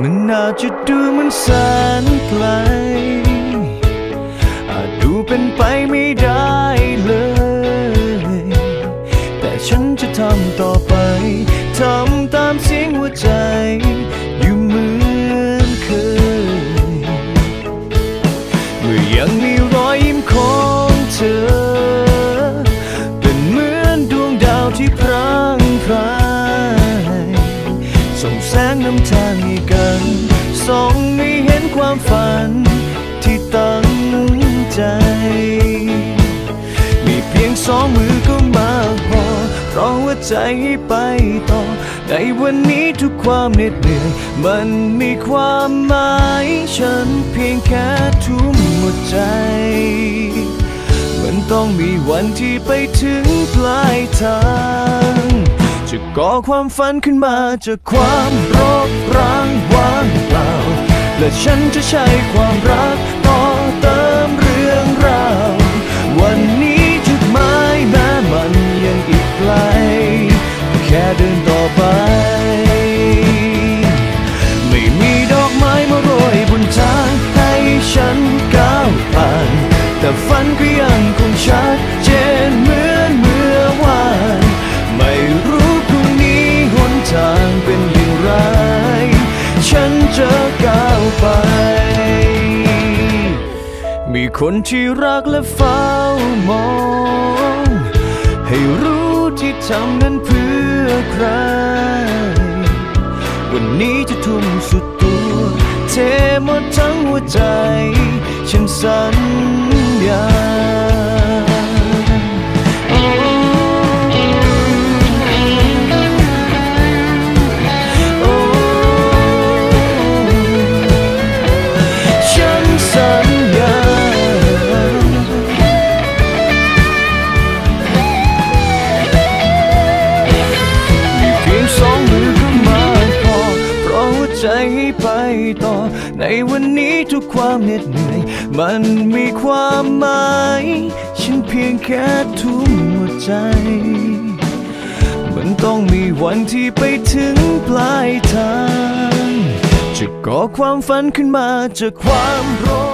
มันอาจจะดูเหมันแสนไกล อาจดูเป็นไปไม่ได้เลย แต่ฉันจะทำต่อไป ทำตามเสียงหัวใจ อยู่เหมือนเคย เมื่อยังมีรอยยิ้ม ส่องให้เห็นความฝันที่ตั้งใจ มีเพียงสองมือก็มากพอเพราะหัวใจให้ไปต่อ ในวันนี้ทุกความเหน็ดเหนื่อย มันมีความหมาย ฉันเพียงแค่ทุ่มหัวใจ มันต้องมีวันที่ไปถึงปลายทาง จะก่อความฝันขึ้นมาจากความรกร้างว่างเปล่า และฉันจะใช้ความรัก ไป มีคนที่รักและเฝ้ามอง ให้รู้ที่ทำนั้นเพื่อใคร วันนี้จะทุ่มสุดตัว เทหมดทั้งหัวใจ ฉันสัญญา ใจให้ไปต่อ ในวันนี้ทุกความเหน็ดเหนื่อย มันมีความหมาย ฉันเพียงแค่ทุ่มหัวใจ มันต้องมีวันที่ไปถึงปลายทาง จะก่อความฝันขึ้นมาจากความร้อน